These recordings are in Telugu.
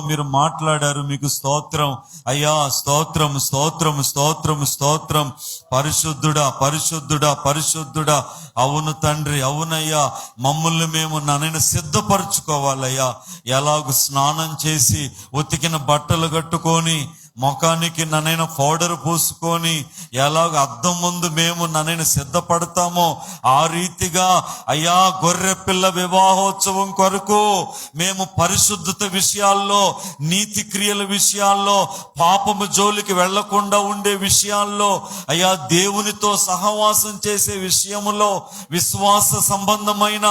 మీరు మాట్లాడారు మీకు స్తోత్రం. అయ్యా స్తోత్రం స్తోత్రం స్తోత్రం స్తోత్రం. పరిశుద్ధుడా పరిశుద్ధుడా పరిశుద్ధుడా. అవును తండ్రి అవునయ్యా. మమ్మల్ని మేము నన్ను సిద్ధపరచుకోవాలయ్యా. ఎలాగ స్నానం చేసి ఉతికిన బట్టలు కట్టుకొని ముఖానికి ననైన పౌడర్ పూసుకొని ఎలాగ అద్దం ముందు మేము ననైన సిద్ధపడతామో ఆ రీతిగా అయ్యా గొర్రె పిల్ల వివాహోత్సవం కొరకు మేము పరిశుద్ధత విషయాల్లో నీతి క్రియల విషయాల్లో పాపము జోలికి వెళ్ళకుండా ఉండే విషయాల్లో అయ్యా దేవునితో సహవాసం చేసే విషయములో విశ్వాస సంబంధమైన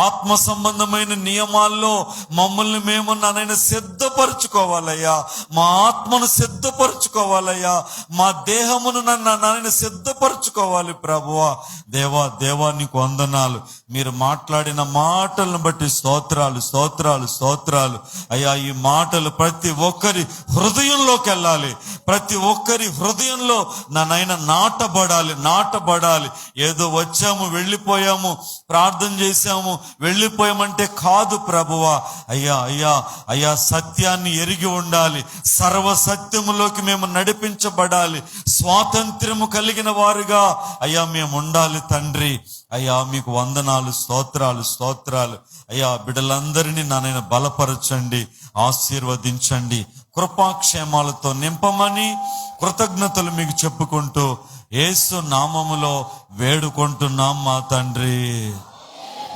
ఆత్మ సంబంధమైన నియమాల్లో మమ్మల్ని మేము ననైన సిద్ధపరచుకోవాలయ్యా. మా ఆత్మను సిద్ధపరచుకోవాలయ్యా. మా దేహమును నన్ను నన్ను సిద్ధపరచుకోవాలి ప్రభువా. దేవా దేవా నీకు వందనాలు. మీరు మాట్లాడిన మాటలను బట్టి స్తోత్రాలు స్తోత్రాలు స్తోత్రాలు. అయ్యా ఈ మాటలు ప్రతి ఒక్కరి హృదయంలోకి వెళ్ళాలి. ప్రతి ఒక్కరి హృదయంలో నన్నైనా నాటబడాలి నాటబడాలి. ఏదో వచ్చాము వెళ్ళిపోయాము ప్రార్థన చేశాము వెళ్ళిపోయామంటే కాదు ప్రభువా. అయ్యా అయ్యా అయ్యా సత్యాన్ని ఎరిగి ఉండాలి. సర్వసత్యములోకి మేము నడిపించబడాలి. స్వాతంత్ర్యము కలిగిన వారుగా అయ్యా మేము ఉండాలి తండ్రి. అయ్యా మీకు వందనాలు స్తోత్రాలు స్తోత్రాలు. అయ్యా బిడ్డలందరినీ నన్ను బలపరచండి ఆశీర్వదించండి కృపాక్షేమాలతో నింపమని కృతజ్ఞతలు మీకు చెప్పుకుంటూ ఏసు నామములో వేడుకుంటున్నాం మా తండ్రి.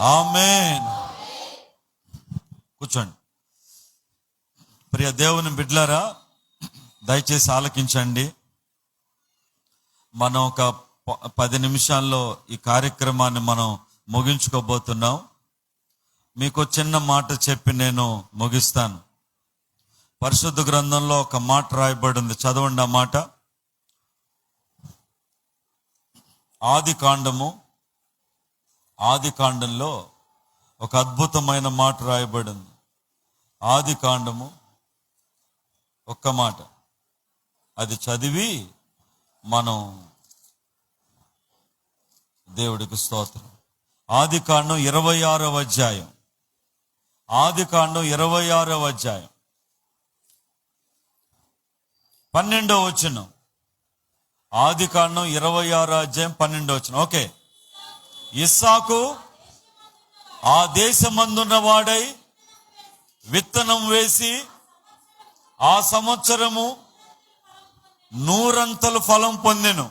ఆమెన్. కూర్చోండి. ప్రియ దేవుని బిడ్లారా దయచేసి ఆలకించండి. మనం ఒక పది నిమిషాల్లో ఈ కార్యక్రమాన్ని మనం ముగించుకోబోతున్నాం. మీకు చిన్న మాట చెప్పి నేను ముగిస్తాను. పరిశుద్ధ గ్రంథంలో ఒక మాట రాయబడి ఉంది చదవండి ఆ మాట. ఆది కాండము ఆది కాండంలో ఒక అద్భుతమైన మాట రాయబడి ఉంది ఆది కాండము ఒక్క మాట. అది చదివి మనం దేవుడికి స్తోత్రం. ఆది కాండం ఇరవై ఆరవ అధ్యాయం. ఆది కాండం ఇరవై ఆరవ అధ్యాయం. పన్నెండో వచనం. ఆది కాండం ఇరవై ఆరో అధ్యాయం పన్నెండో వచనం. ఓకే. ఇస్సాకు ఆ దేశమందున్న వాడై విత్తనం వేసి ఆ సంవత్సరము నూరంతలు ఫలం పొందెను.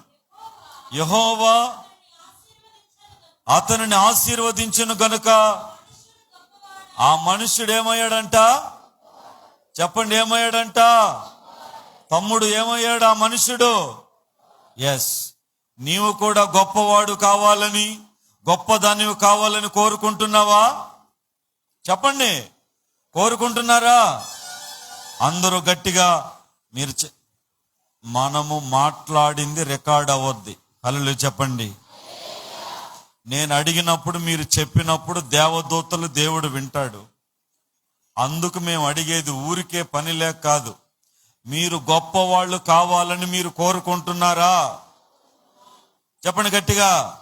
యహోవా అతనిని ఆశీర్వదించను గనుక. ఆ మనుషుడు ఏమయ్యాడంట చెప్పండి ఏమయ్యాడంట? తమ్ముడు ఏమయ్యాడు ఆ మనుషుడు ఎస్ నీవు కూడా గొప్పవాడు కావాలని గొప్పదానివి కావాలని కోరుకుంటున్నావా? చెప్పండి. కోరుకుంటున్నారా? అందరూ గట్టిగా మీరు చె- మనము మాట్లాడింది రికార్డ్ అవ్వద్ది. హలో చెప్పండి. నేను అడిగినప్పుడు మీరు చెప్పినప్పుడు దేవదూతలు దేవుడు వింటాడు. అందుకు మేము అడిగేది ఊరికే పని లేక కాదు. మీరు గొప్పవాళ్ళు కావాలని మీరు కోరుకుంటున్నారా? చెప్పండి గట్టిగా.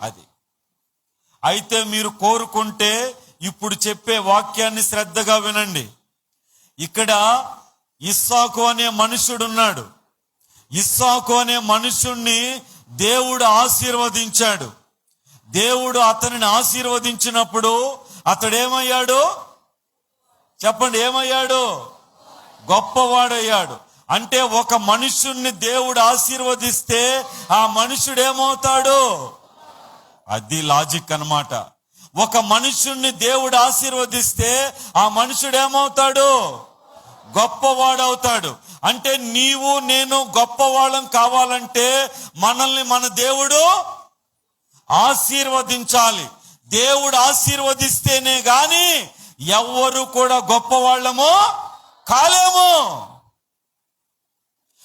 అది. అయితే మీరు కోరుకుంటే ఇప్పుడు చెప్పే వాక్యాన్ని శ్రద్ధగా వినండి. ఇక్కడ ఇస్సాకు అనే మనుషుడున్నాడు ఇస్సాకు అనే మనుషుణ్ణి దేవుడు ఆశీర్వదించాడు. దేవుడు అతనిని ఆశీర్వదించినప్పుడు అతడు ఏమయ్యాడు చెప్పండి ఏమయ్యాడు? గొప్పవాడయ్యాడు. అంటే ఒక మనుషుణ్ణి దేవుడు ఆశీర్వదిస్తే ఆ మనుషుడు ఏమవుతాడు? అది లాజిక్ అన్నమాట. ఒక మనుషుణ్ణి దేవుడు ఆశీర్వదిస్తే ఆ మనుషుడు ఏమవుతాడు? గొప్పవాడవుతాడు. అంటే నీవు నేను గొప్పవాళ్ళం కావాలంటే మనల్ని మన దేవుడు ఆశీర్వదించాలి. దేవుడు ఆశీర్వదిస్తేనే గాని ఎవ్వరు కూడా గొప్పవాళ్ళము కాలేము.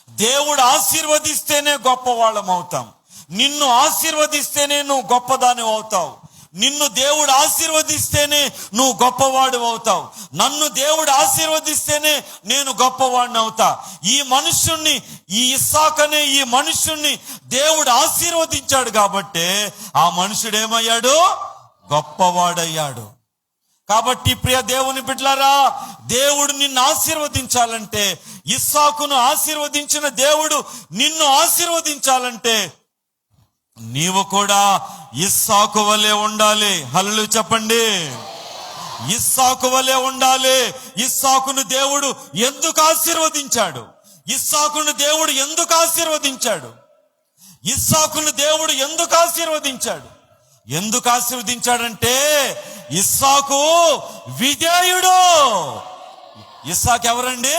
దేవుడు ఆశీర్వదిస్తేనే గొప్పవాళ్ళం అవుతాం నిన్ను ఆశీర్వదిస్తేనే నువ్వు గొప్పదాని అవుతావు నిన్ను దేవుడు ఆశీర్వదిస్తేనే నువ్వు గొప్పవాడు అవుతావు. నన్ను దేవుడు ఆశీర్వదిస్తేనే నేను గొప్పవాడిని అవుతా. ఈ మనుష్యుణ్ణి ఈ ఇస్సాకనే ఈ మనుష్యుణ్ణి దేవుడు ఆశీర్వదించాడు కాబట్టే ఆ మనుషుడు ఏమయ్యాడు గొప్పవాడయ్యాడు. కాబట్టి ప్రియ దేవుని బిడ్లారా దేవుడు నిన్ను ఆశీర్వదించాలంటే ఇస్సాకును ఆశీర్వదించిన దేవుడు నిన్ను ఆశీర్వదించాలంటే నీవు కూడా ఇస్సాకు వలె ఉండాలి. హల్లు చెప్పండి. ఇస్సాకు వలె ఉండాలి. ఇస్సాకును దేవుడు ఎందుకు ఆశీర్వదించాడు? ఇస్సాకును దేవుడు ఎందుకు ఆశీర్వదించాడు? ఇస్సాకును దేవుడు ఎందుకు ఆశీర్వదించాడు? ఎందుకు ఆశీర్వదించాడంటే ఇస్సాకు విధేయుడు. ఇస్సాకు ఎవరండి?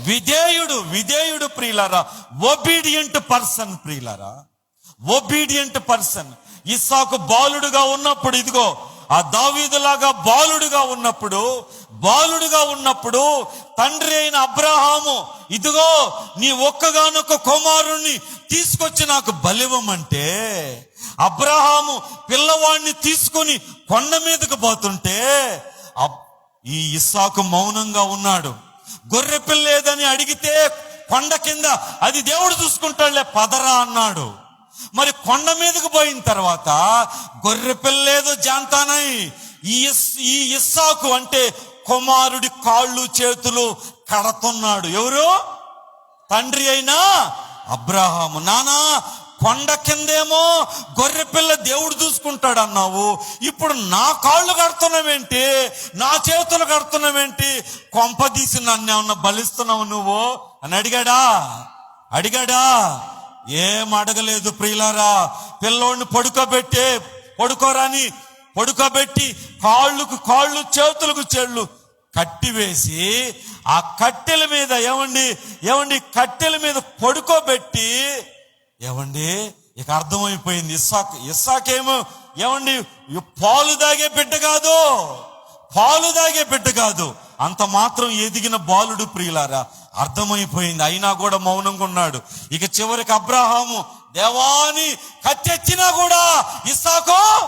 విధేయుడు. విధేయుడు ప్రియులారా. ఒబీడియంట్ పర్సన్ ప్రియులారా. ఒబీడియంట్ పర్సన్ ఇస్సాకు బాలుడుగా ఉన్నప్పుడు ఇదిగో ఆ దావీదులాగా బాలుడుగా ఉన్నప్పుడు బాలుడుగా ఉన్నప్పుడు తండ్రి అయిన అబ్రహాము ఇదిగో నీ ఒక్కగానొక్క కుమారుణ్ణి తీసుకొచ్చి నాకు బలివమంటే అబ్రహాము పిల్లవాడిని తీసుకొని కొండ మీదకు పోతుంటే ఈ ఇస్సాకు మౌనంగా ఉన్నాడు. గొర్రె పిల్ల లేదని అడిగితే కొండ కింద అది దేవుడు చూసుకుంటాడులే పదరా అన్నాడు. మరి కొండ మీదకు పోయిన తర్వాత గొర్రె పిల్ల జాంతానై. ఈ ఇస్- ఈ ఇస్సాకు అంటే కుమారుడి కాళ్ళు చేతులు కడుతున్నాడు. ఎవరు? తండ్రి అయినా అబ్రహాము. నానా కొండ కిందేమో గొర్రె పిల్ల దేవుడు చూసుకుంటాడు అన్నావు ఇప్పుడు నా కాళ్ళు కడుతున్నావేంటి? నా చేతులు కడుతున్నావేంటి? కొంపదీసి నన్ను ఏమన్నా బలిస్తున్నావు నువ్వు? అని అడిగాడా? అడిగాడా? ఏం అడగలేదు ప్రియులారా? పిల్లోడిని పడుకోబెట్టే పడుకోరాని పడుకోబెట్టి కాళ్ళకు కాళ్ళు చేతులకు చెళ్ళు కట్టివేసి ఆ కట్టెల మీద ఏమండి ఏమండి కట్టెల మీద పడుకోబెట్టి ఏమండి ఇక అర్థమైపోయింది. ఇస్సాక్ ఇస్సాకేమో ఏమండి పాలు దాగే బిడ్డ కాదు పాలు దాగే బిడ్డ కాదు. అంత మాత్రం ఎదిగిన బాలుడు ప్రియులారా అర్థమైపోయింది. అయినా కూడా మౌనంగా ఉన్నాడు. ఇక చివరికి అబ్రహాము దేవాని కత్తెచ్చినా కూడా ఇస్సాకు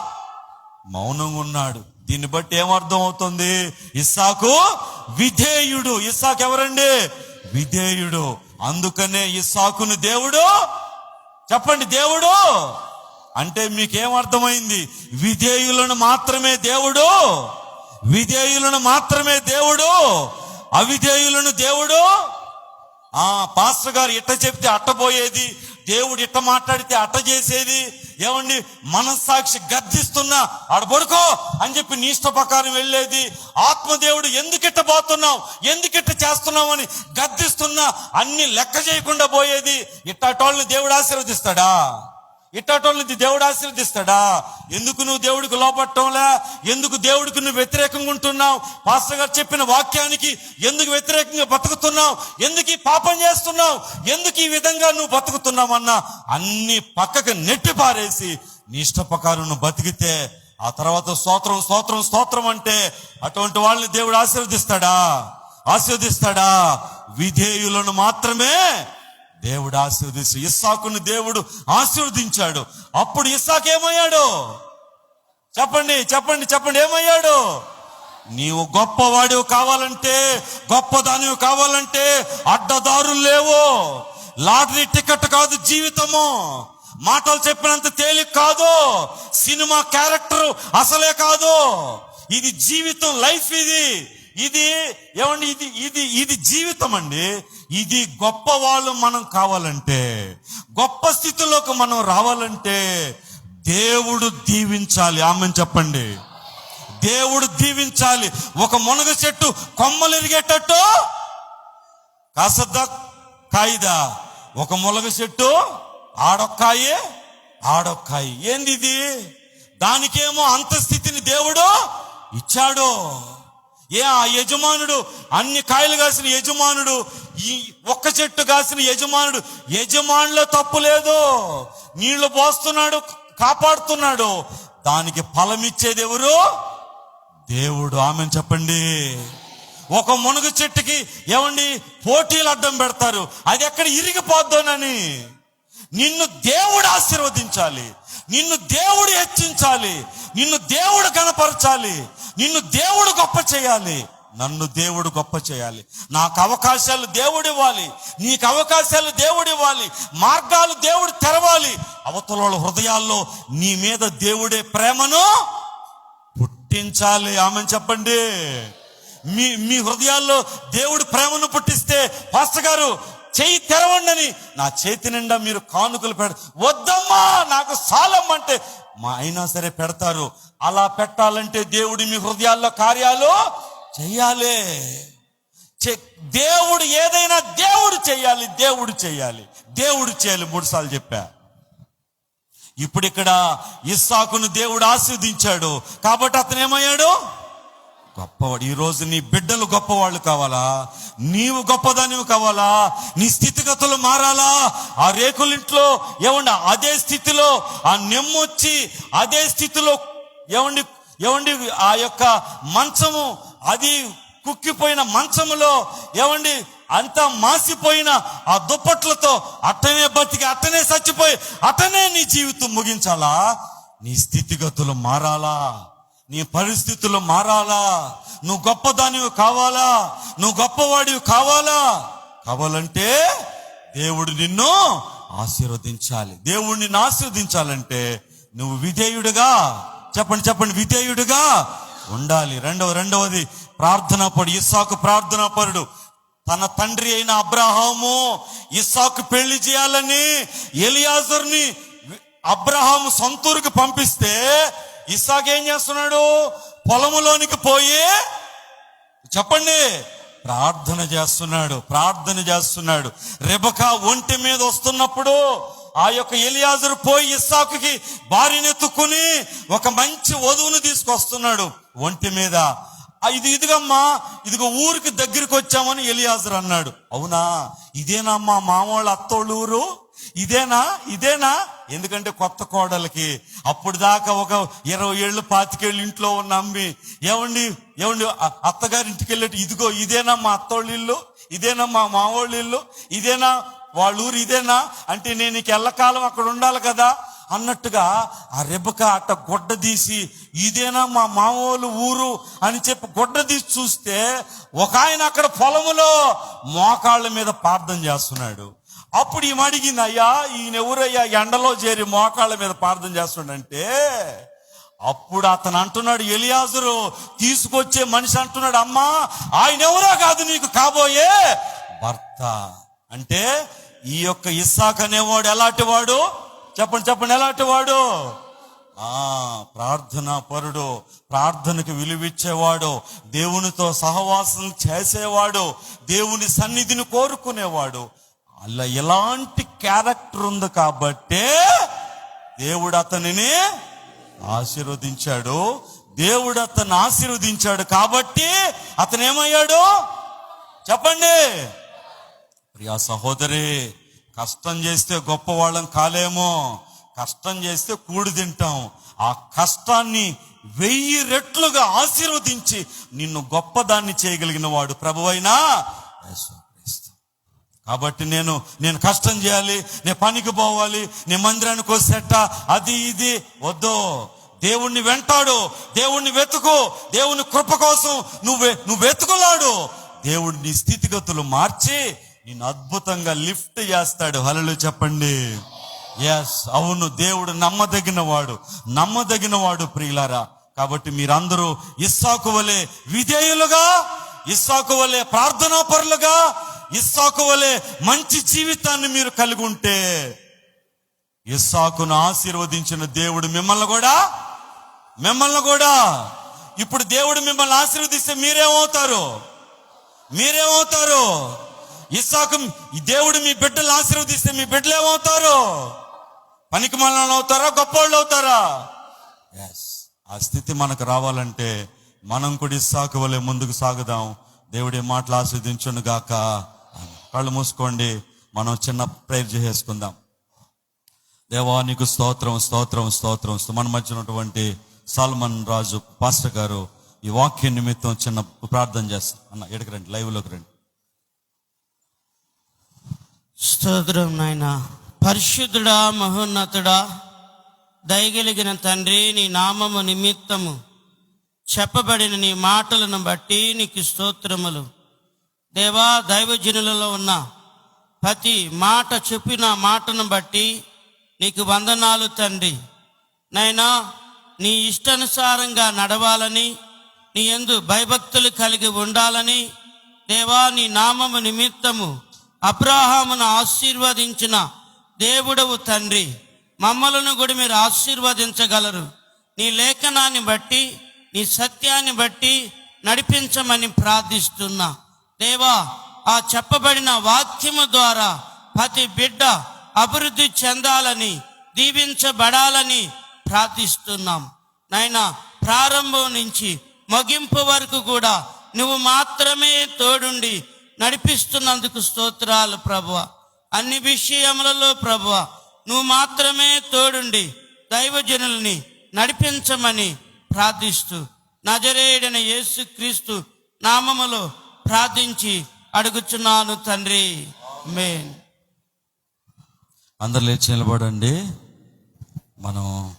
మౌనంగా ఉన్నాడు. దీన్ని బట్టి ఏమర్థం అవుతుంది? ఇస్సాకు విధేయుడు. ఇస్సాకు ఎవరండి? విధేయుడు. అందుకనే ఇస్సాకును దేవుడు చెప్పండి దేవుడు అంటే మీకేం అర్థమైంది? విధేయులను మాత్రమే దేవుడు విధేయులను మాత్రమే దేవుడు అవిధేయులను దేవుడు ఆ పాస్టర్ గారు ఇట్ట చెప్తే అట్టపోయేది దేవుడు ఇట్ట మాట్లాడితే అట్ట చేసేది ఏమండి మనస్సాక్షి గర్జిస్తున్నా ఆడ పడుకో అని చెప్పి నీ ఇష్ట ప్రకారం వెళ్ళేది ఆత్మదేవుడు ఎందుకిట్ట పోతున్నావు? ఎందుకిట్ట చేస్తున్నావు? అని గర్జిస్తున్నా అన్ని లెక్క చేయకుండా పోయేది ఇట్టటోళ్ళని దేవుడు ఆశీర్వదిస్తాడా? ఇట్టటోళ్ళని దేవుడు ఆశీర్వదిస్తాడా? ఎందుకు నువ్వు దేవుడికి లోపట్టంలే ఎందుకు దేవుడికి నువ్వు వ్యతిరేకంగా ఉంటున్నావు? పాస్టర్ గారు చెప్పిన వాక్యానికి ఎందుకు వ్యతిరేకంగా బతుకుతున్నావు? ఎందుకు ఈ పాపం చేస్తున్నావు? ఎందుకు ఈ విధంగా నువ్వు బతుకుతున్నావు అన్న అన్ని పక్కకు నెట్టి పారేసి నీ ఇష్ట ప్రకారం బతికితే ఆ తర్వాత స్తోత్రం స్తోత్రం స్తోత్రం అంటే అటువంటి వాళ్ళని దేవుడు ఆశీర్వదిస్తాడా? ఆశీర్వదిస్తాడా? విధేయులను మాత్రమే దేవుడు ఆశీర్వదిస్తూ ఇస్సాకును దేవుడు ఆశీర్వదించాడు. అప్పుడు ఇస్సాకు ఏమయ్యాడు? చెప్పండి చెప్పండి చెప్పండి ఏమయ్యాడు? నీవు గొప్పవాడివి కావాలంటే గొప్పదానివి కావాలంటే అడ్డదారులు లేవు. లాటరీ టికెట్ కాదు జీవితము. మాటలు చెప్పినంత తేలిక కాదు. సినిమా క్యారెక్టర్ అసలే కాదు. ఇది జీవితం లైఫ్ ఇది. ఇది ఏమండి? ఇది ఇది ఇది జీవితం అండి ఇది గొప్ప వాళ్ళు మనం కావాలంటే గొప్ప స్థితిలోకి మనం రావాలంటే దేవుడు దీవించాలి. ఆమె చెప్పండి. దేవుడు దీవించాలి. ఒక మునగ చెట్టు కొమ్మలు ఎరిగేటట్టు కాసద్దా? కాయిదా? ఒక మునగ చెట్టు ఆడొక్కాయి? ఆడొక్కాయి. ఏంది ఇది? దానికేమో అంత స్థితిని దేవుడు ఇచ్చాడు. ఏ ఆ యజమానుడు అన్ని కాయలు కాసిన యజమానుడు ఈ ఒక్క చెట్టు కాసిన యజమానుడు యజమానులో తప్పు లేదు. నీళ్ళు పోస్తున్నాడు కాపాడుతున్నాడు. దానికి ఫలమిచ్చేది ఎవరు? దేవుడు. ఆమె చెప్పండి. ఒక మునగ చెట్టుకి ఏమండి? పోటీలు అడ్డం పెడతారు. అది ఎక్కడ ఇరిగిపోద్దోనని నిన్ను దేవుడు ఆశీర్వదించాలి. నిన్ను దేవుడు హెచ్చించాలి. నిన్ను దేవుడు కనపరచాలి. నిన్ను దేవుడు గొప్ప చేయాలి. నన్ను దేవుడు గొప్ప చేయాలి. నాకు అవకాశాలు దేవుడు ఇవ్వాలి. నీకు అవకాశాలు దేవుడు ఇవ్వాలి. మార్గాలు దేవుడు తెరవాలి. అవతల హృదయాల్లో నీ మీద దేవుడే ప్రేమను పుట్టించాలి. ఆమె చెప్పండి. మీ మీ హృదయాల్లో దేవుడు ప్రేమను పుట్టిస్తే పాస్టర్ గారు చేయి తెరవండి నా చేతి నిండా మీరు కానుకలు పెడ వద్దమ్మా నాకు సాలమ్మంటే అంటే మా అయినా సరే పెడతారు. అలా పెట్టాలంటే దేవుడు మీ హృదయాల్లో కార్యాలు చెయ్యాలి చె- దేవుడు ఏదైనా దేవుడు చేయాలి దేవుడు చేయాలి. దేవుడు చేయాలి మూడు సార్లు చెప్పా. ఇప్పుడు ఇక్కడ ఇస్సాకును దేవుడు ఆస్వాదించాడు కాబట్టి అతను ఏమయ్యాడు గొప్పవాడు. ఈ రోజు నీ బిడ్డలు గొప్పవాళ్ళు కావాలా? నీవు గొప్పదానివి కావాలా? నీ స్థితిగతులు మారాలా? ఆ రేకులింట్లో ఏమండి అదే స్థితిలో ఆ నెమ్మొచ్చి అదే స్థితిలో ఏమండి ఏమండి ఆ యొక్క మంచము అది కుక్కిపోయిన మంచములో ఏమండి అంతా మాసిపోయిన ఆ దుప్పట్లతో అట్టనే బతికి అట్టనే చచ్చిపోయి అట్టనే నీ జీవితం ముగించాలా? నీ స్థితిగతులు మారాలా? నీ పరిస్థితులు మారాలా? నువ్వు గొప్పదానివి కావాలా? నువ్వు గొప్పవాడివి కావాలా? కావాలంటే దేవుడు నిన్ను ఆశీర్వదించాలి. దేవుడు నిన్ను ఆశీర్వదించాలంటే నువ్వు విధేయుడుగా చెప్పండి చెప్పండి విధేయుడుగా ఉండాలి. రెండవ రెండవది ప్రార్థనా పడు. ఇస్సాకు ప్రార్థనా పరుడు. తన తండ్రి అయిన అబ్రహాము ఇస్సాకు పెళ్ళి చేయాలని ఎలియాజర్ని అబ్రహాము సొంతూరుకి పంపిస్తే ఇసాక్ ఏం చేస్తున్నాడు? పొలములోనికి పోయి చెప్పండి. ప్రార్థన చేస్తున్నాడు ప్రార్థన చేస్తున్నాడు. రెబక ఒంటి మీద వస్తున్నప్పుడు ఆ యొక్క ఎలియాజరు పోయి ఇస్సాకుకి భార్యనెత్తుకుని ఒక మంచి వధువును తీసుకొస్తున్నాడు ఒంటి మీద. ఇది ఇదిగమ్మా ఇదిగో ఊరికి దగ్గరికి వచ్చామని ఎలియాజరు అన్నాడు. అవునా? ఇదేనా మా మామూళ్ళ అత్తోళ్ళ ఊరు? ఇదేనా? ఇదేనా? ఎందుకంటే కొత్త కోడలకి అప్పుడు దాకా ఒక ఇరవై ఏళ్ళు పాతికేళ్ళు ఇంట్లో ఉన్న అమ్మి. ఏమండి? ఏమండి? అత్తగారింటికి వెళ్ళేటి ఇదిగో ఇదేనా మా అత్తోళ్ళ ఇల్లు ఇదేనా మా మావోళ్ళ ఇల్లు ఇదేనా వాళ్ళ ఊరు ఇదేనా? అంటే నేను నీకు ఎల్లకాలం అక్కడ ఉండాలి కదా? అన్నట్టుగా ఆ రెబ్బక అట్ట గొడ్డ తీసి ఇదేనా మా మామూలు ఊరు అని చెప్పి గొడ్డ తీసి చూస్తే ఒక ఆయన అక్కడ పొలములో మోకాళ్ళ మీద ప్రార్థన చేస్తున్నాడు. అప్పుడు ఈమె అడిగింది అయ్యా ఈయన ఎవరయ్యా? ఎండలో చేరి మోకాళ్ళ మీద ప్రార్థన చేస్తుండంటే అప్పుడు అతను అంటున్నాడు ఎలియాజరు తీసుకొచ్చే మనిషి అంటున్నాడు అమ్మా ఆయన ఎవరో కాదు నీకు కాబోయే భర్త. అంటే ఈ యొక్క ఇస్సాక్ అనేవాడు ఎలాంటి వాడు? చెప్పండి చెప్పండి ఎలాంటి వాడు? ఆ ప్రార్థన పరుడు ప్రార్థనకు విలువిచ్చేవాడు దేవునితో సహవాసం చేసేవాడు దేవుని సన్నిధిని కోరుకునేవాడు. అలా ఎలాంటి క్యారెక్టర్ ఉంది కాబట్టే దేవుడు అతనిని ఆశీర్వదించాడు. దేవుడు అతను ఆశీర్వదించాడు కాబట్టి అతను ఏమయ్యాడు చెప్పండి. ప్రియా సహోదరి కష్టం చేస్తే గొప్పవాళ్ళం కాలేమో. కష్టం చేస్తే కూడి తింటాం. ఆ కష్టాన్ని వెయ్యి రెట్లుగా ఆశీర్వదించి నిన్ను గొప్పదాన్ని చేయగలిగిన వాడు ప్రభువైనా కాబట్టి నేను నేను కష్టం చేయాలి నేను పనికి పోవాలి నేను మందిరానికి వచ్చేట అది ఇది. వద్దు. దేవుణ్ణి వెంటాడు దేవుణ్ణి వెతుకు దేవుని కృప కోసం నువ్వు నువ్వు వెతుకులాడు. దేవుడు నీ స్థితిగతులు మార్చి నిన్ను అద్భుతంగా లిఫ్ట్ చేస్తాడు. హలలు చెప్పండి. ఎస్ అవును దేవుడు నమ్మదగిన వాడు నమ్మదగిన వాడు ప్రియులారా. కాబట్టి మీరందరూ ఇస్సాకు వలె విధేయులుగా ఇస్సాకు వలె ప్రార్థనా పరులుగా ఇస్సాకు వలె మంచి జీవితాన్ని మీరు కలిగి ఉంటే ఇస్సాకును ఆశీర్వదించిన దేవుడు మిమ్మల్ని కూడా మిమ్మల్ని కూడా. ఇప్పుడు దేవుడు మిమ్మల్ని ఆశీర్వదిస్తే మీరేమవుతారు? మీరేమవుతారు? ఇస్సాకు ఈ దేవుడు మీ బిడ్డలు ఆశీర్వదిస్తే మీ బిడ్డలు ఏమవుతారు? పనికి అవుతారా? గొప్పోళ్ళు అవుతారా? ఎస్ ఆ స్థితి మనకు రావాలంటే మనం కూడా ఇస్సాకు వలె ముందుకు సాగుదాం. దేవుడి మాటలు ఆస్వాదించును గాక కళ్ళు మూసుకోండి. మనం చిన్న ప్రేర్ చేసేసుకుందాం. దేవా నీకు స్తోత్రం స్తోత్రం స్తోత్రం. మన మధ్య ఉన్నటువంటి రాజు పాస్టర్ గారు ఈ వాక్య నిమిత్తం చిన్న ప్రార్థన చేస్తాం అన్న ఎడకి రండి లైవ్లోకి రండి. స్తోత్రం నాయన. పరిశుద్ధుడా మహోన్నతుడా దయగలిగిన తండ్రి నీ నామము నిమిత్తము చెప్పబడిన నీ మాటలను బట్టి నీకు స్తోత్రములు. దేవా దైవజనులలో ఉన్న ప్రతి మాట చెప్పిన మాటను బట్టి నీకు వందనాలు తండ్రి. నైనా నీ ఇష్టానుసారంగా నడవాలని నీ ఎందు భయభక్తులు కలిగి ఉండాలని దేవా నీ నామము నిమిత్తము అబ్రాహామును ఆశీర్వదించిన దేవుడవు తండ్రి. మమ్మలను కూడా మీరు ఆశీర్వదించగలరు. నీ లేఖనాన్ని బట్టి నీ సత్యాన్ని బట్టి నడిపించమని ప్రార్థిస్తున్నా. దేవా ఆ చెప్పబడిన వాక్యము ద్వారా ప్రతి బిడ్డ అభివృద్ధి చెందాలని దీవించబడాలని ప్రార్థిస్తున్నాం. నాయనా ప్రారంభం నుంచి ముగింపు వరకు కూడా నువ్వు మాత్రమే తోడుండి నడిపిస్తున్నందుకు స్తోత్రాలు ప్రభువ. అన్ని విషయములలో ప్రభువ నువ్వు మాత్రమే తోడుండి దైవజనుల్ని నడిపించమని ప్రార్థిస్తూ నజరేయుడైన యేసుక్రీస్తు నామములో ప్రార్థించి అడుగుచున్నాను తండ్రి. మేన్ అందరు లేచి నిలబడండి. మనం